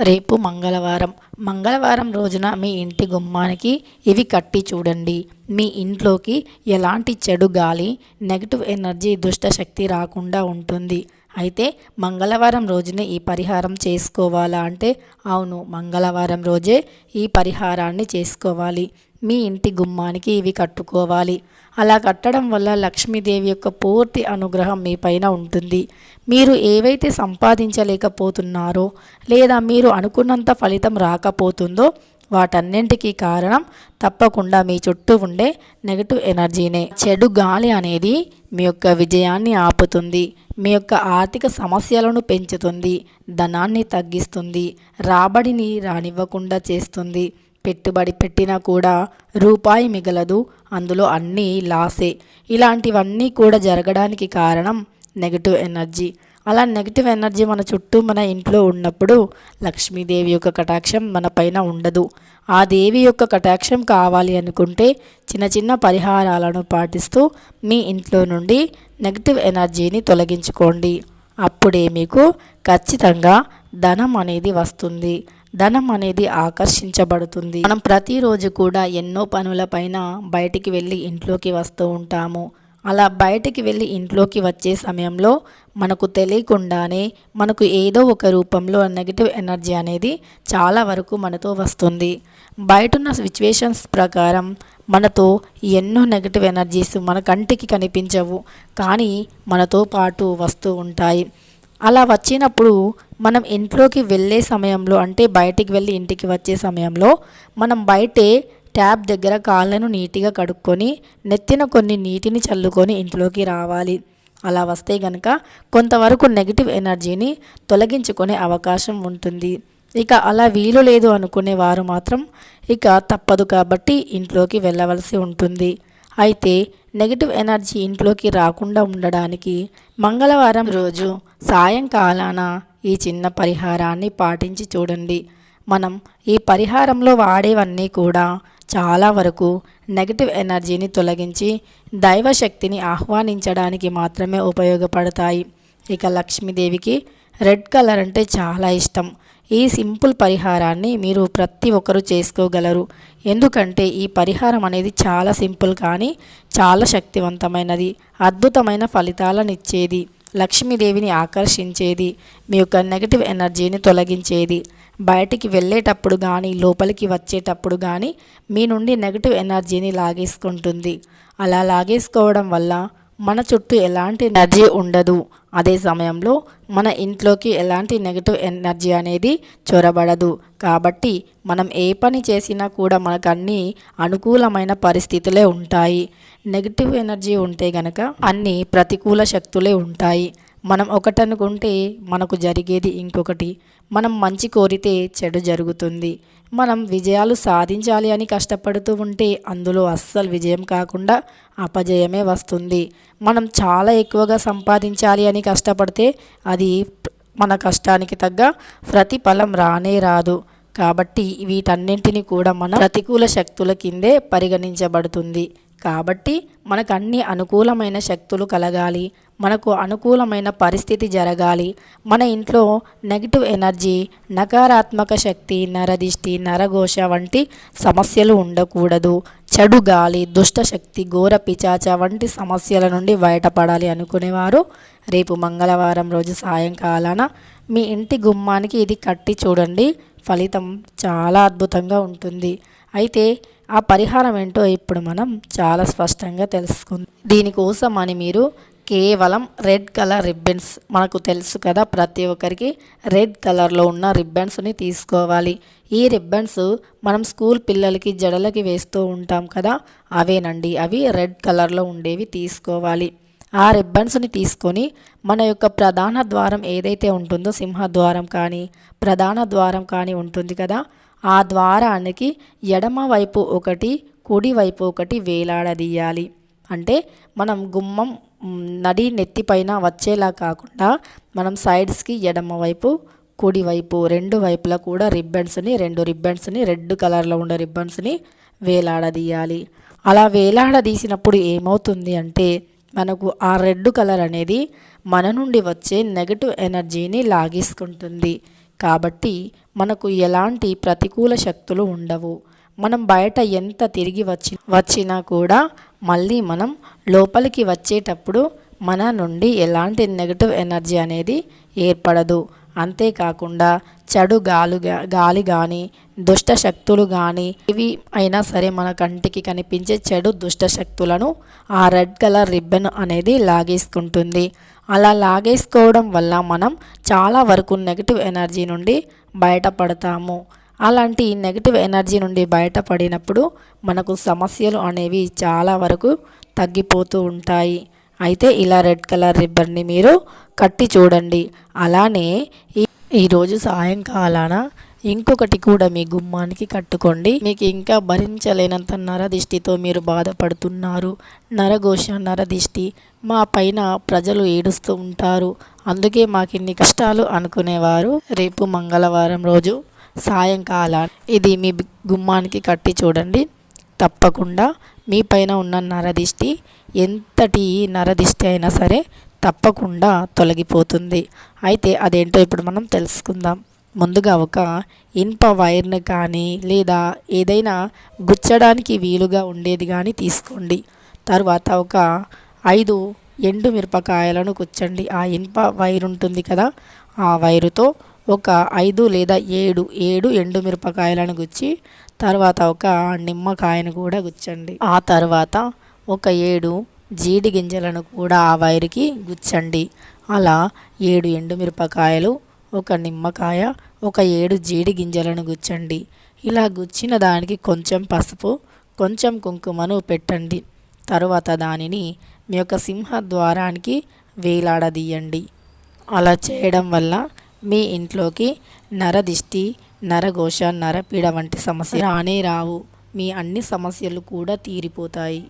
రేపు మంగళవారం. మంగళవారం రోజున మీ ఇంటి గుమ్మానికి ఇవి కట్టి చూడండి. మీ ఇంట్లోకి ఎలాంటి చెడు గాలి నెగిటివ్ ఎనర్జీ దుష్ట శక్తి రాకుండా ఉంటుంది. అయితే మంగళవారం రోజునే ఈ పరిహారం చేసుకోవాలా అంటే అవును మంగళవారం రోజే ఈ పరిహారాన్ని చేసుకోవాలి. మీ ఇంటి గుమ్మానికి ఇవి కట్టుకోవాలి. అలా కట్టడం వల్ల లక్ష్మీదేవి యొక్క పూర్తి అనుగ్రహం మీ పైన ఉంటుంది. మీరు ఏవైతే సంపాదించలేకపోతున్నారో లేదా మీరు అనుకున్నంత ఫలితం రాకపోతుందో వాటన్నింటికీ కారణం తప్పకుండా మీ చుట్టూ ఉండే నెగటివ్ ఎనర్జీనే. చెడు గాలి అనేది మీ యొక్క విజయాన్ని ఆపుతుంది మీ యొక్క ఆర్థిక సమస్యలను పెంచుతుంది ధనాన్ని తగ్గిస్తుంది రాబడిని రానివ్వకుండా చేస్తుంది. పెట్టుబడి పెట్టినా కూడా రూపాయి మిగలదు అందులో అన్నీ లాసే. ఇలాంటివన్నీ కూడా జరగడానికి కారణం నెగటివ్ ఎనర్జీ. అలా నెగిటివ్ ఎనర్జీ మన చుట్టూ మన ఇంట్లో ఉన్నప్పుడు లక్ష్మీదేవి యొక్క కటాక్షం మన పైన ఉండదు. ఆ దేవి యొక్క కటాక్షం కావాలి అనుకుంటే చిన్న చిన్న పరిహారాలను పాటిస్తూ మీ ఇంట్లో నుండి నెగిటివ్ ఎనర్జీని తొలగించుకోండి. అప్పుడే మీకు ఖచ్చితంగా ధనం అనేది వస్తుంది. ధనం అనేది ఆకర్షించబడుతుంది. మనం ప్రతిరోజు కూడా ఎన్నో పనులపైన బయటికి వెళ్ళి ఇంట్లోకి వస్తూ ఉంటాము. అలా బయటికి వెళ్ళి ఇంట్లోకి వచ్చే సమయంలో మనకు తెలియకుండానే మనకు ఏదో ఒక రూపంలో నెగిటివ్ ఎనర్జీ అనేది చాలా వరకు మనతో వస్తుంది. బయటున్న సిచ్యువేషన్స్ ప్రకారం మనతో ఎన్నో నెగిటివ్ ఎనర్జీస్ మన కంటికి కనిపించవు. కానీ మనతో పాటు వస్తూ ఉంటాయి. అలా వచ్చినప్పుడు మనం ఇంట్లోకి వెళ్ళే సమయంలో అంటే బయటికి వెళ్ళి ఇంటికి వచ్చే సమయంలో మనం బయటే ట్యాప్ దగ్గర కాళ్ళను నీట్గా కడుక్కొని నెత్తిన కొన్ని నీటిని చల్లుకొని ఇంట్లోకి రావాలి. అలా వస్తే గనక కొంతవరకు నెగిటివ్ ఎనర్జీని తొలగించుకునే అవకాశం ఉంటుంది. ఇక అలా వీలు లేదు అనుకునే వారు మాత్రం ఇక తప్పదు కాబట్టి ఇంట్లోకి వెళ్ళవలసి ఉంటుంది. అయితే నెగిటివ్ ఎనర్జీ ఇంట్లోకి రాకుండా ఉండడానికి మంగళవారం రోజు సాయంకాలాన ఈ చిన్న పరిహారాన్ని పాటించి చూడండి. మనం ఈ పరిహారంలో వాడేవన్నీ కూడా చాలా వరకు నెగటివ్ ఎనర్జీని తొలగించి దైవశక్తిని ఆహ్వానించడానికి మాత్రమే ఉపయోగపడతాయి. ఇక లక్ష్మీదేవికి రెడ్ కలర్ అంటే చాలా ఇష్టం. ఈ సింపుల్ పరిహారాన్ని మీరు ప్రతి ఒక్కరూ చేసుకోగలరు. ఎందుకంటే ఈ పరిహారం అనేది చాలా సింపుల్ కానీ చాలా శక్తివంతమైనది అద్భుతమైన ఫలితాలను ఇచ్చేది. లక్ష్మీదేవిని ఆకర్షించేది మీ యొక్క నెగటివ్ ఎనర్జీని తొలగించేది. బయటికి వెళ్ళేటప్పుడు కానీ లోపలికి వచ్చేటప్పుడు కానీ మీ నుండి నెగటివ్ ఎనర్జీని లాగేసుకుంటుంది. అలా లాగేసుకోవడం వల్ల మన చుట్టూ ఎలాంటి ఎనర్జీ ఉండదు. అదే సమయంలో మన ఇంట్లోకి ఎలాంటి నెగటివ్ ఎనర్జీ అనేది చొరబడదు. కాబట్టి మనం ఏ పని చేసినా కూడా మనకు అన్ని అనుకూలమైన పరిస్థితులే ఉంటాయి. నెగిటివ్ ఎనర్జీ ఉంటే గనక అన్ని ప్రతికూల శక్తులే ఉంటాయి. మనం ఒకటనుకుంటే మనకు జరిగేది ఇంకొకటి. మనం మంచి కోరితే చెడు జరుగుతుంది. మనం విజయాలు సాధించాలి అని కష్టపడుతూ ఉంటే అందులో అస్సలు విజయం కాకుండా అపజయమే వస్తుంది. మనం చాలా ఎక్కువగా సంపాదించాలి అని కష్టపడితే అది మన కష్టానికి తగ్గ ప్రతిఫలం రానే రాదు. కాబట్టి వీటన్నింటినీ కూడా మన ప్రతికూల శక్తుల కిందే పరిగణించబడుతుంది. కాబట్టి మనకు అన్ని అనుకూలమైన శక్తులు కలగాలి మనకు అనుకూలమైన పరిస్థితి జరగాలి. మన ఇంట్లో నెగిటివ్ ఎనర్జీ నకారాత్మక శక్తి నరదిష్టి నరఘోష వంటి సమస్యలు ఉండకూడదు. చెడు గాలి దుష్ట శక్తి ఘోర పిచాచ వంటి సమస్యల నుండి బయటపడాలి అనుకునేవారు. రేపు మంగళవారం రోజు సాయంకాలాన మీ ఇంటి గుమ్మానికి ఇది కట్టి చూడండి. ఫలితం చాలా అద్భుతంగా ఉంటుంది. అయితే ఆ పరిహారం ఏంటో ఇప్పుడు మనం చాలా స్పష్టంగా తెలుసుకుందాం. దీనికోసం అని మీరు కేవలం రెడ్ కలర్ రిబ్బన్స్ మనకు తెలుసు కదా ప్రతి ఒక్కరికి రెడ్ కలర్లో ఉన్న రిబ్బన్స్ని తీసుకోవాలి. ఈ రిబ్బన్స్ మనం స్కూల్ పిల్లలకి జడలకి వేస్తూ ఉంటాం కదా అవేనండి. అవి రెడ్ కలర్లో ఉండేవి తీసుకోవాలి. ఆ రిబ్బన్స్ని తీసుకొని మన యొక్క ప్రధాన ద్వారం ఏదైతే ఉంటుందో సింహద్వారం కానీ ప్రధాన ద్వారం కానీ ఉంటుంది కదా ఆ ద్వారానికి ఎడమ వైపు ఒకటి కుడి వైపు ఒకటి వేలాడదీయాలి. అంటే మనం గుమ్మం నడి నెత్తిపైన వచ్చేలా కాకుండా మనం సైడ్స్కి ఎడమ వైపు కుడివైపు రెండు వైపులా కూడా రిబ్బన్స్ని రెండు రిబ్బన్స్ని రెడ్ కలర్లో ఉండే రిబ్బన్స్ని వేలాడదీయాలి. అలా వేలాడదీసినప్పుడు ఏమవుతుంది అంటే మనకు ఆ రెడ్ కలర్ అనేది మన నుండి వచ్చే నెగటివ్ ఎనర్జీని లాగేసుకుంటుంది. కాబట్టి మనకు ఎలాంటి ప్రతికూల శక్తులు ఉండవు. మనం బయట ఎంత తిరిగి వచ్చి వచ్చినా కూడా మళ్ళీ మనం లోపలికి వచ్చేటప్పుడు మన నుండి ఎలాంటి నెగటివ్ ఎనర్జీ అనేది ఏర్పడదు. అంతేకాకుండా చెడు గాలు గాలి కానీ దుష్ట శక్తులు కానీ ఇవి అయినా సరే మన కంటికి కనిపించే చెడు దుష్ట శక్తులను ఆ రెడ్ కలర్ రిబ్బన్ అనేది లాగేసుకుంటుంది. అలా లాగేసుకోవడం వల్ల మనం చాలా వరకు నెగిటివ్ ఎనర్జీ నుండి బయటపడతాము. అలాంటి నెగిటివ్ ఎనర్జీ నుండి బయటపడినప్పుడు మనకు సమస్యలు అనేవి చాలా వరకు తగ్గిపోతూ ఉంటాయి. అయితే ఇలా రెడ్ కలర్ రిబ్బన్ని మీరు కట్టి చూడండి. అలానే ఈ ఈరోజు సాయంకాలాన ఇంకొకటి కూడా మీ గుమ్మానికి కట్టుకోండి. మీకు ఇంకా భరించలేనంత నరదిష్టితో మీరు బాధపడుతున్నారు. నరఘోష నరదిష్టి మా పైన ప్రజలు ఏడుస్తూ ఉంటారు. అందుకే మాకు ఇన్ని కష్టాలు అనుకునేవారు. రేపు మంగళవారం రోజు సాయంకాలం ఇది మీ గుమ్మానికి కట్టి చూడండి. తప్పకుండా మీ పైన ఉన్న నరదిష్టి ఎంతటి నరదిష్టి అయినా సరే తప్పకుండా తొలగిపోతుంది. అయితే అదేంటో ఇప్పుడు మనం తెలుసుకుందాం. ముందుగా ఒక ఇనుప వైర్ని కానీ లేదా ఏదైనా గుచ్చడానికి వీలుగా ఉండేది కానీ తీసుకోండి. తర్వాత ఒక ఐదు ఎండు మిరపకాయలను గుచ్చండి. ఆ ఇనుప వైర్ ఉంటుంది కదా ఆ వైరుతో ఒక ఐదు లేదా ఏడు ఏడు ఎండు మిరపకాయలను గుచ్చి తర్వాత ఒక నిమ్మకాయను కూడా గుచ్చండి. ఆ తర్వాత ఒక ఏడు జీడి గింజలను కూడా ఆ వైరుకి గుచ్చండి. అలా ఏడు ఎండుమిరపకాయలు ఒక నిమ్మకాయ ఒక ఏడు జీడి గింజలను గుచ్చండి. ఇలా గుచ్చిన దానికి కొంచెం పసుపు కొంచెం కుంకుమను పెట్టండి. తరువాత దానిని మీ యొక్క సింహ ద్వారానికి వేలాడదీయండి. అలా చేయడం వల్ల మీ ఇంట్లోకి నరదిష్టి నరఘోష నరపీడ వంటి సమస్య రానే రావు. మీ అన్ని సమస్యలు కూడా తీరిపోతాయి.